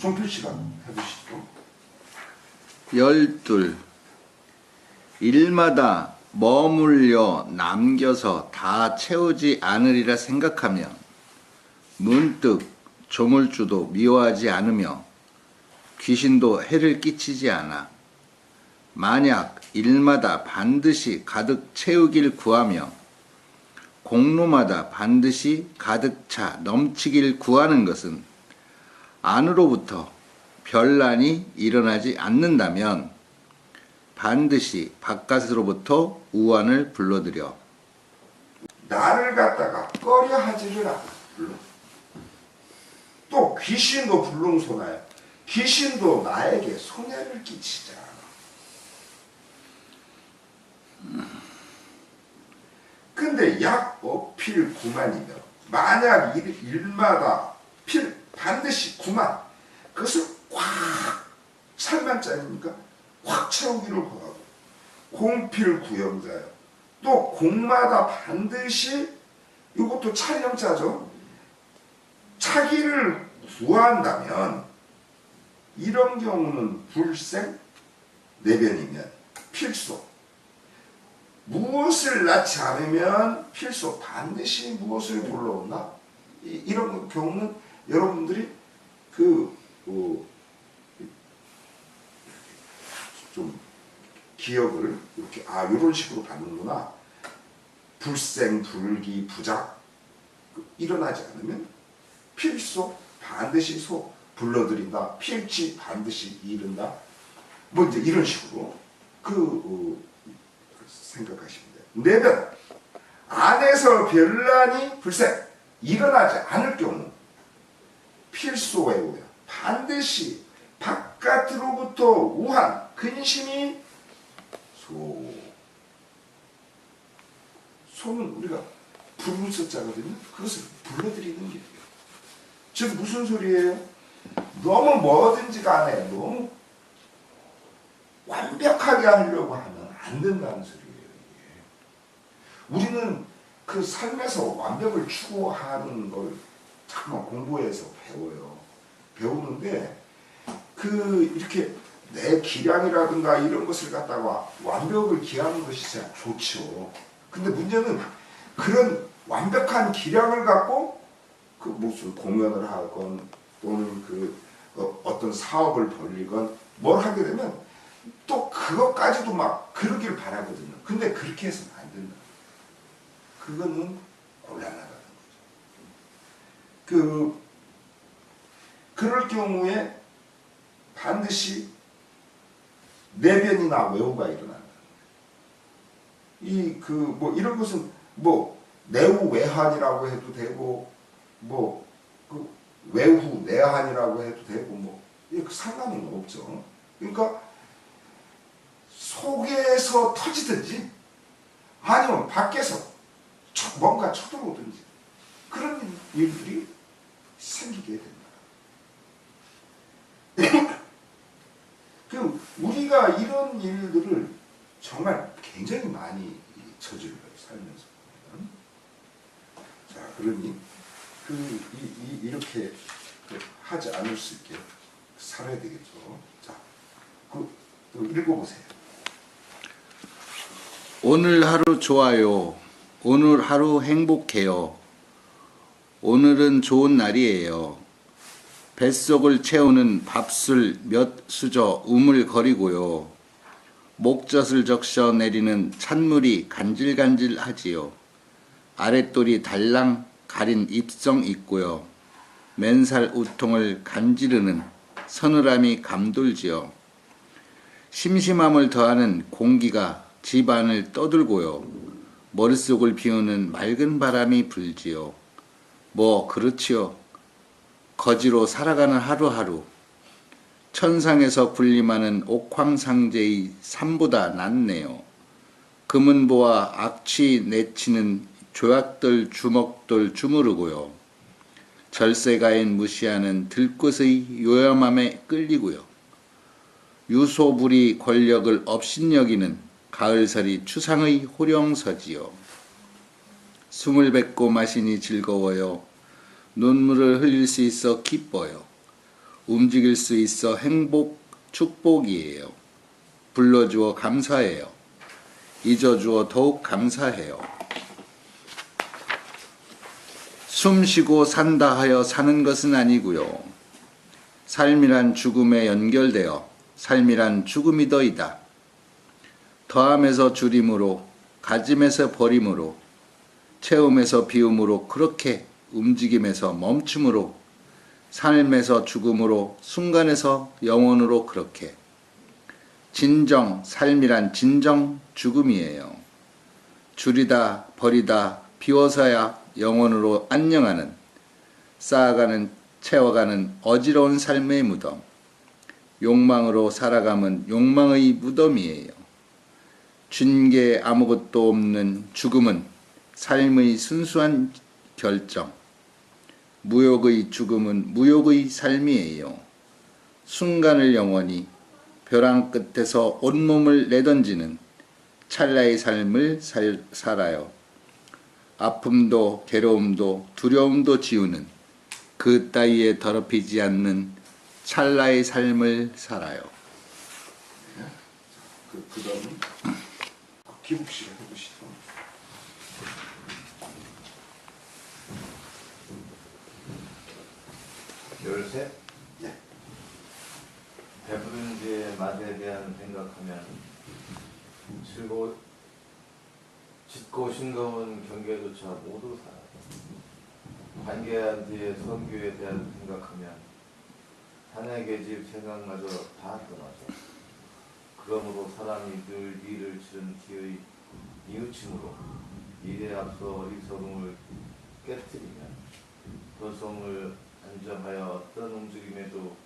종필 씨가 해보시죠. 열둘 일마다 머물려 남겨서 다 채우지 않으리라 생각하며 문득 조물주도 미워하지 않으며 귀신도 해를 끼치지 않아 만약 일마다 반드시 가득 채우길 구하며 공로마다 반드시 가득 차 넘치길 구하는 것은 안으로부터 별난이 일어나지 않는다면 반드시 바깥으로부터 우환을 불러들여 나를 갖다가 꺼려 하지를 않아. 또 귀신도 불능소나요. 귀신도 나에게 손해를 끼치지. 근데 약 어필 구만이면 만약 일, 일마다 필 반드시 구만 그것을 꽉 살만짜리니까 확 채우기를 바라고 공필 구형자요. 또 공마다 반드시 이것도 촬영자죠. 차기를 구한다면 이런 경우는 불생 내변이면 필수. 무엇을 낳지 않으면 필수 반드시 무엇을 불러온다. 이, 이런 경우는 여러분들이 그 어, 좀 기억을 이렇게 아 이런 식으로 받는구나. 불생, 불기, 부작 그 일어나지 않으면 필소 반드시 소 불러들인다. 필치 반드시 이른다. 뭐 이제 이런 식으로 그 어, 생각하시면 돼요. 내변 안에서 별난이 불생 일어나지 않을 경우 필소 외우야 반드시 바깥으로부터 우한 근심이 소 소는 우리가 부르는 자거든요. 그것을 불러들이는 길이에요. 즉 무슨 소리예요? 너무 뭐든지 간에 너무 완벽하게 하려고 하면 안 된다는 소리예요. 우리는 그 삶에서 완벽을 추구하는 걸 잠깐 공부해서 배워요. 배우는데 그 이렇게 내 기량이라든가 이런 것을 갖다가 완벽을 기하는 것이 진짜 좋죠. 근데 문제는 그런 완벽한 기량을 갖고 그 무슨 공연을 하건 또는 그 어, 어떤 사업을 벌리건 뭘 하게 되면 또 그것까지도 막 그러길 바라거든요. 근데 그렇게 해서는 안 된다. 그거는. 그 그럴 경우에 반드시 내변이나 외우가 일어난다. 이 그 뭐 이런 것은 뭐 내후 외환이라고 해도 되고 뭐 그 외후 내한이라고 해도 되고 뭐 상관은 없죠. 그러니까 속에서 터지든지 아니면 밖에서 쳐- 뭔가 쳐들어오든지 그런 일들이 생기게 된다. 그 우리가 이런 일들을 정말 굉장히 많이 저질러요 살면서. 자 그러니 그 이, 이, 이렇게 그 하지 않을 수 있게 살아야 되겠죠. 자그 읽어보세요. 오늘 하루 좋아요. 오늘 하루 행복해요. 오늘은 좋은 날이에요. 뱃속을 채우는 밥술 몇 수저 우물거리고요. 목젖을 적셔 내리는 찬물이 간질간질하지요. 아랫돌이 달랑 가린 입성 있고요. 맨살 우통을 간지르는 서늘함이 감돌지요. 심심함을 더하는 공기가 집안을 떠들고요. 머릿속을 비우는 맑은 바람이 불지요. 뭐 그렇지요. 거지로 살아가는 하루하루. 천상에서 군림하는 옥황상제의 삶보다 낫네요. 금은보와 악취 내치는 조약돌 주먹돌 주무르고요. 절세가인 무시하는 들꽃의 요염함에 끌리고요. 유소불이 권력을 업신여기는 가을설이 추상의 호령서지요. 숨을 뱉고 마시니 즐거워요. 눈물을 흘릴 수 있어 기뻐요. 움직일 수 있어 행복, 축복이에요. 불러주어 감사해요. 잊어주어 더욱 감사해요. 숨 쉬고 산다 하여 사는 것은 아니고요. 삶이란 죽음에 연결되어 삶이란 죽음이더이다. 더함에서 줄임으로 가짐에서 버림으로 체험에서 비움으로 그렇게 움직임에서 멈춤으로 삶에서 죽음으로 순간에서 영원으로 그렇게 진정 삶이란 진정 죽음이에요. 줄이다 버리다 비워서야 영원으로 안녕하는 쌓아가는 채워가는 어지러운 삶의 무덤 욕망으로 살아감은 욕망의 무덤이에요. 쥔게 아무것도 없는 죽음은 삶의 순수한 결정. 무욕의 죽음은 무욕의 삶이에요. 순간을 영원히 벼랑 끝에서 온몸을 내던지는 찰나의 삶을 살, 살아요. 아픔도 괴로움도 두려움도 지우는 그 따위에 더럽히지 않는 찰나의 삶을 살아요. 그, 그 다음에 기복 씨가 해보시죠. 열셋 예. 배부른 죄의 맛에 대한 생각하면 즐거 짙고 싱거운 경계조차 모두 사라. 관계한 뒤에 선교에 대한 생각하면 사내 계집 생각마저 다 떠나죠. 그러므로 사람이 늘 일을 치른 뒤의 이웃침으로 일에 앞서 어리석음을 깨뜨리면 도성을 안정하여 어떤 움직임에도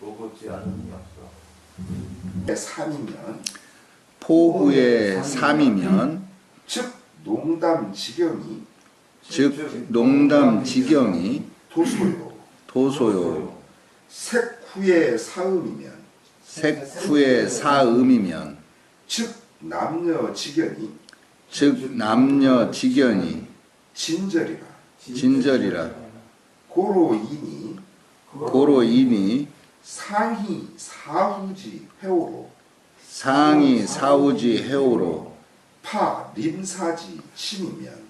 오고지 않음이 없어. 삶이면 포후의 삶이면 즉 농담 지경이 즉 농담 지경이 도소요. 도소요. 색후의 사음이면 색후의 사음이면 즉 남녀 지경이 즉 남녀 지견이 진절이라. 진절이라 고로이니 고로이니 상희 사후지 회오로. 상이 사우지 해오로. 파 림사지 침이면.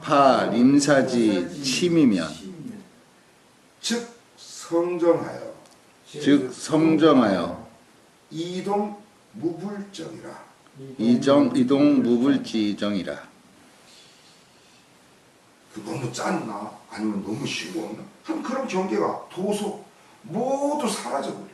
파 림사지 침이면. 즉 성정하여. 즉 성정하여. 이동 무불정이라. 이정 이동 무불지정이라. 그 너무 짠나? 아니면 너무 싱거웠나 한 그런 경계가 도소 모두 사라져버려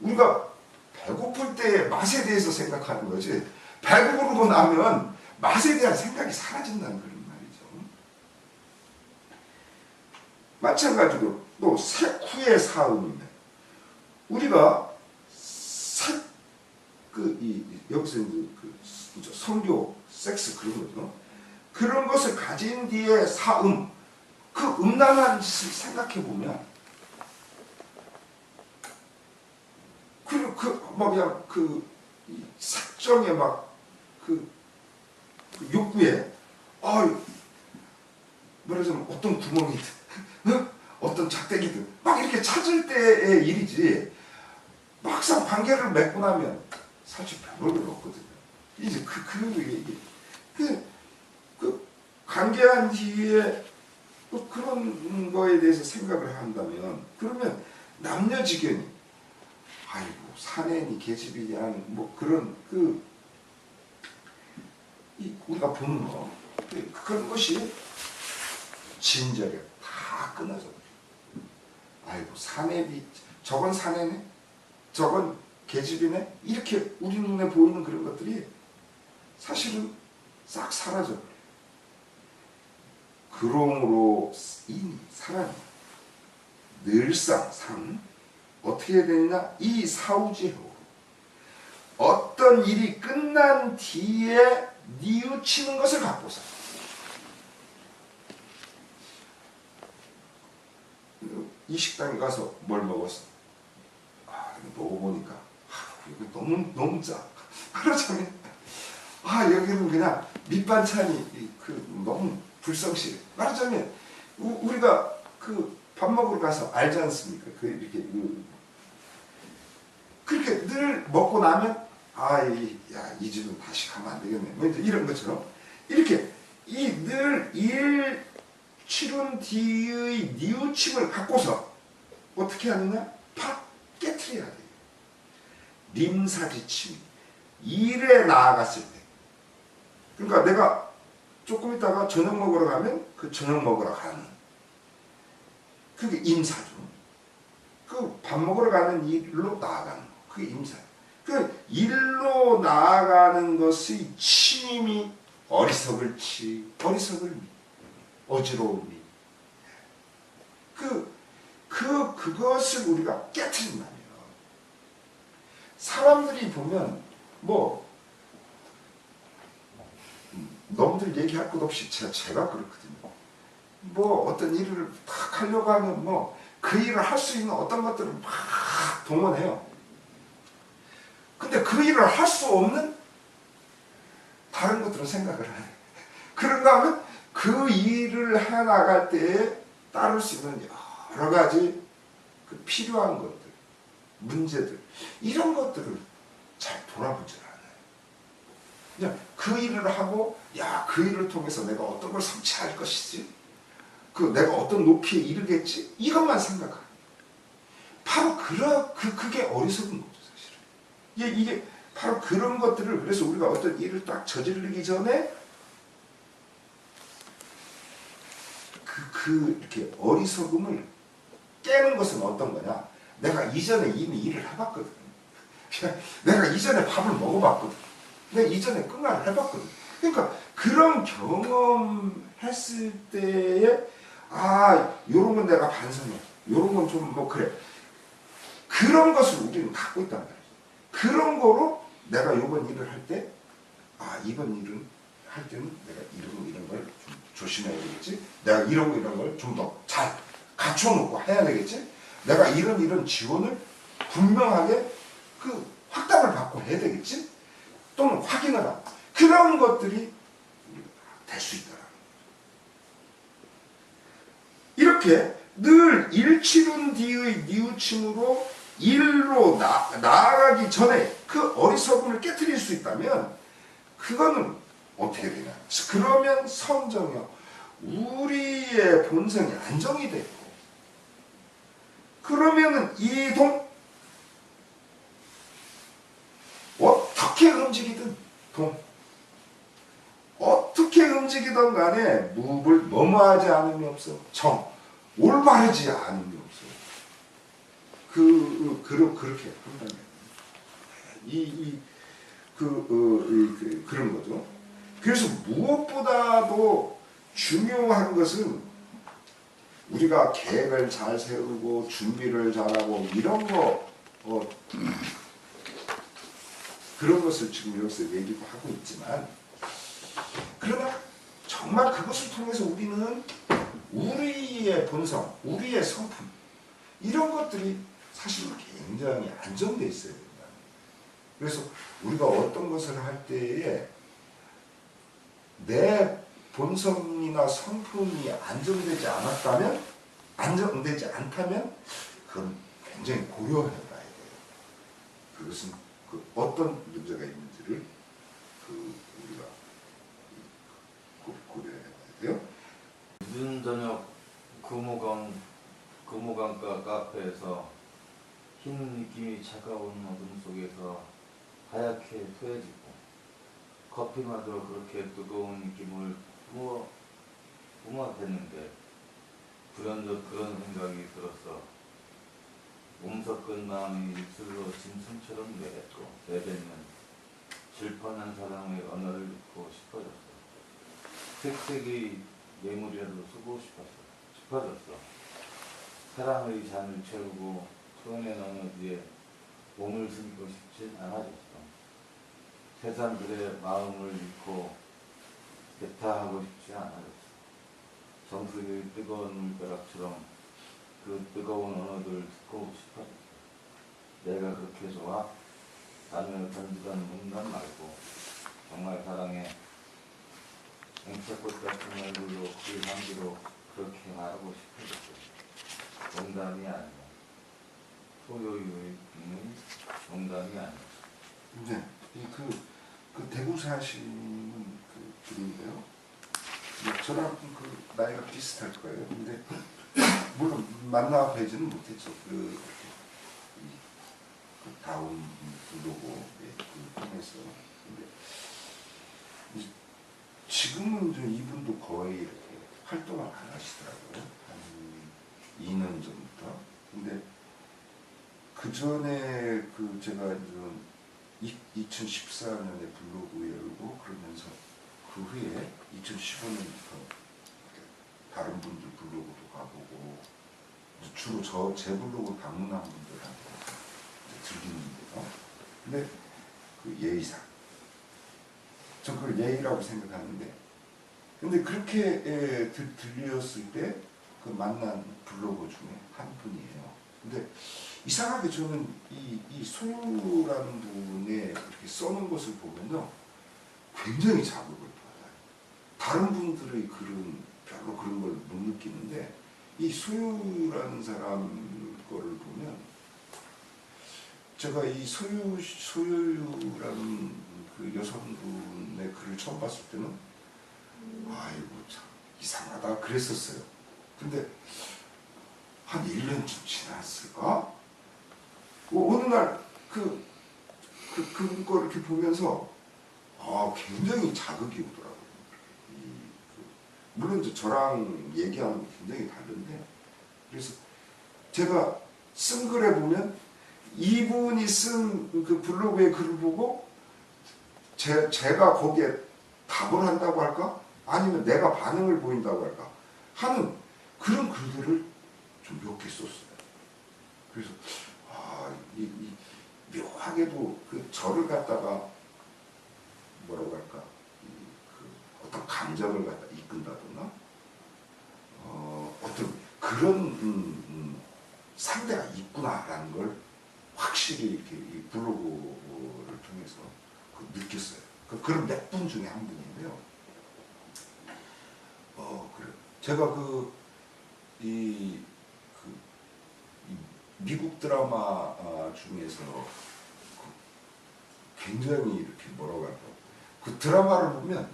우리가 배고플 때의 맛에 대해서 생각하는 거지. 배고프고 나면 맛에 대한 생각이 사라진다는 그런 말이죠. 마찬가지로 또 색후의 사음인데 우리가 색 그 이 여기서 이제 그 성교 섹스 그런 거죠 그런 것을 가진 뒤에 사음 그 음란한 짓을 생각해 보면 그리고 그막 그냥 그이 색정에 막그 그 욕구에 아 말하자면 어떤 구멍이든 어? 어떤 작대기든 막 이렇게 찾을 때의 일이지 막상 관계를 맺고 나면 사실 별볼 일 없거든요. 이제 그, 그, 이게, 그, 그, 관계한 뒤에 또 그런 거에 대해서 생각을 한다면 그러면 남녀 지견이 아이고 사내니 계집이니 하는 뭐 그런 그 이, 우리가 보는 거 그- 그런 것이 진절에 다 끊어져. 아이고 사내비 저건 사내네 저건 계집이네 이렇게 우리 눈에 보이는 그런 것들이 사실은 싹 사라져. 그러므로 이 사람이 늘상 상 어떻게 되느냐 이 사우지호 어떤 일이 끝난 뒤에 뉘우치는 것을 갖고서 이 식당에 가서 뭘 먹었어? 아, 먹어보니까 아, 이거 너무 너무 짜. 그러자면 아 여기는 그냥 밑반찬이 이- 그 너무 불성실. 말하자면 우- 우리가 그 밥 먹으러 가서 알지 않습니까? 그 이렇게 그- 그렇게 늘 먹고 나면 아이 야이 집은 다시 가면 안 되겠네. 뭐 이런 것처럼 이렇게 이 늘 일 치룬 뒤의 뉘우침을 갖고서 어떻게 하느냐? 팍 깨트려야 돼요. 림사지침 일에 나아갔을 때 그러니까 내가 조금 있다가 저녁 먹으러 가면 그 저녁 먹으러 가는 그게 임사죠. 그 밥 먹으러 가는 일로 나아가는 거. 그게 임사. 그 일로 나아가는 것의 침이 어리석을 치 어리석을 미 어지러움이 그, 그, 그것을 우리가 깨트린다면 사람들이 보면 뭐 음, 너무들 얘기할 것 없이 제가, 제가 그렇거든요. 뭐 어떤 일을 탁 하려고 하면 뭐 그 일을 할 수 있는 어떤 것들을 막 동원해요. 근데 그 일을 할 수 없는 다른 것들은 생각을 안 해. 그런가 하면 그 일을 해 나갈 때에 따를 수 있는 여러 가지 그 필요한 것들, 문제들, 이런 것들을 잘 돌아보질 않아요. 그 일을 하고, 야, 그 일을 통해서 내가 어떤 걸 성취할 것이지? 그 내가 어떤 높이에 이르겠지? 이것만 생각하는 바로 그러, 그, 그게 어리석은 거죠, 사실은. 이게, 이게 바로 그런 것들을, 그래서 우리가 어떤 일을 딱 저지르기 전에 그, 그, 이렇게 어리석음을 깨는 것은 어떤 거냐? 내가 이전에 이미 일을 해봤거든. 내가 이전에 밥을 먹어봤거든. 내가 이전에 끙가를 해봤거든. 그러니까 그런 경험했을 때에 아, 요런 건 내가 반성해. 요런 건 좀 뭐 그래. 그런 것을 우리는 갖고 있단 말이죠. 그런 거로 내가 요번 일을 할 때, 아, 이번 일은 할 때는 내가 이런 거 이런 걸 좀 조심해야 되겠지. 내가 이런 거 이런 걸 좀 더 잘 갖춰놓고 해야 되겠지. 내가 이런 이런 지원을 분명하게 그 확답을 받고 해야 되겠지. 또는 확인을 하고. 그런 것들이 될 수 있다. 이렇게 늘 일치룬 뒤의 뉘우침으로 일로 나, 나아가기 전에 그 어리석음을 깨뜨릴 수 있다면 그거는 어떻게 되냐? 그러면 성정이요. 우리의 본성이 안정이 되고 그러면은 이동 어떻게 움직이든 동 움직이든 간에 무을 머무하지 않음이 없어. 정 올바르지 않음이 없어. 그, 그, 그렇게 한다면. 이, 이, 그, 어, 이, 그, 그런 거죠. 그래서 무엇보다도 중요한 것은 우리가 계획을 잘 세우고 준비를 잘하고 이런 거, 어, 그런 것을 지금 여기서 얘기도 하고 있지만 그러나 정말 그것을 통해서 우리는 우리의 본성, 우리의 성품 이런 것들이 사실 굉장히 안정돼 있어야 된다. 그래서 우리가 어떤 것을 할 때에 내 본성이나 성품이 안정되지 않았다면 안정되지 않다면 그건 굉장히 고려해 봐야 돼요. 그것은 그 어떤 문제가 있는지를 그 우리가 고- 고려해 봐야 돼요. 늦은 저녁 금호강 금호강가 카페에서 흰 느낌이 차가운 어둠 속에서 하얗게 토해지고 커피마저 그렇게 뜨거운 느낌을 뿜어 뿜어댔는데 불현듯 그런 생각이 들었어. 몸 섞은 마음이 입술로 짐승처럼 내뱉고 내뱉는 질펀한 사랑의 언어를 듣고 싶어졌어. 색색의 예물이라도 쓰고 싶었어. 싶어졌어. 사랑의 잔을 채우고 손에 넣은 뒤에 몸을 숨기고 싶진 않아졌어. 세상들의 마음을 잃고 대타하고 싶지 않아졌어. 정수리의 뜨거운 물벼락처럼 그 뜨거운 언어들 듣고 싶어졌어. 내가 그렇게 좋아? 라며 던지던 문단 말고 정말 사랑해 앵채꽃 같은 얼굴로 그 향기로 그렇게 말하고 싶어졌어. 농담이 아니야. 소요유의 농담이 아니야. 네. 이그 그 대구 사시는 그 분인데요. 뭐 저랑 그 나이가 비슷할 거예요. 근데 물론 만나 뵈지는 못했죠. 그, 이, 그 다운 블로그 예, 그 통해서. 근데 이- 지금은 좀 이분도 거의 이렇게 활동을 안 하시더라고요. 한 2년 전부터. 근데 그 전에 그 제가 이제 2014년에 블로그 열고 그러면서 그 후에 2015년부터 다른 분들 블로그도 가보고 주로 저 제 블로그 방문한 이제 들리는데요. 근데 그 예의상 전 그걸 예의라고 생각하는데 근데 그렇게 예, 들, 들렸을 때 그 만난 블로그 중에 한 분이에요. 근데 이상하게 저는 이, 이 소유라는 분의 이렇게 써는 것을 보면요. 굉장히 자극을 받아요. 다른 분들의 글은 별로 그런 걸 못 느끼는데 이 소유라는 사람 거를 보면 제가 이 소유 소유라는 그 여성분의 글을 처음 봤을 때는 아이고 참 이상하다 그랬었어요. 근데 한 1년쯤 지났을까? 어, 어느 날그 그, 그, 거 이렇게 보면서 아, 굉장히 자극이 오더라고요. 이, 그, 물론 저랑 얘기하는 게 굉장히 다른데 그래서 제가 쓴 글에 보면 이분이 쓴 그 블로그의 글을 보고 제, 제가 거기에 답을 한다고 할까? 아니면 내가 반응을 보인다고 할까? 하는 그런 글들을 좀 몇 개 썼어요. 그래서 아, 이, 이 묘하게도 그 저를 갖다가 뭐라고 할까? 이, 그 어떤 감정을 갖다 이끈다거나 어, 어떤 그런 음, 음, 상대가 있구나라는 걸 확실히 이렇게 이 블로그를 통해서 그 느꼈어요. 그 그런 몇 분 중에 한 분인데요. 어, 그래. 제가 그, 이, 그, 이 미국 드라마 아, 중에서 그 굉장히 이렇게 뭐라고 할까. 그 드라마를 보면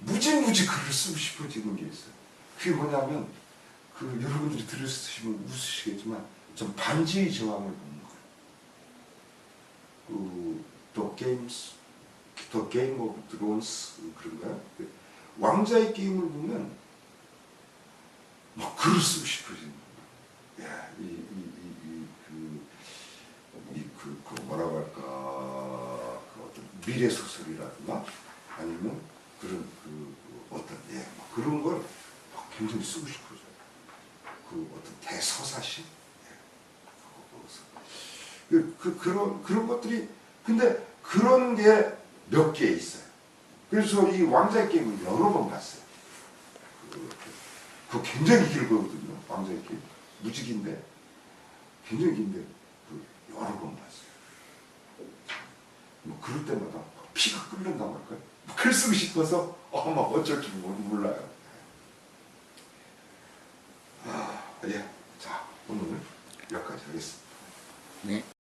무지무지 글을 쓰고 싶어지는 게 있어요. 그게 뭐냐면, 그 여러분들이 들으시면 웃으시겠지만, 전 반지의 제왕을 보는 거예요. 그, The Game of Thrones 그런가요? 그 왕자의 게임을 보면 막 글을 쓰고 싶어지는. 야, 이, 이, 이, 이, 그, 이, 그, 그 뭐라고 할까, 그 어떤 미래 소설이라든가 아니면 그런 그, 그 어떤 예, 막 그런 걸 막 굉장히 쓰고 싶어져요. 그 어떤 대서사시. 예, 그거 보고서. 그, 그, 그런, 그런 것들이, 근데 그런 게 몇 개 있어요. 그래서 이 왕자의 게임을 여러 번 봤어요. 그, 그 굉장히 길거든요. 왕자의 게임. 무직인데, 굉장히 긴데, 그 여러 번 봤어요. 뭐, 그럴 때마다 피가 끓는단 말까요? 글 쓰고 싶어서, 어, 막 어쩔 줄 몰- 몰라요. 아, 예. 자, 오늘 여기까지 하겠습니다. 네.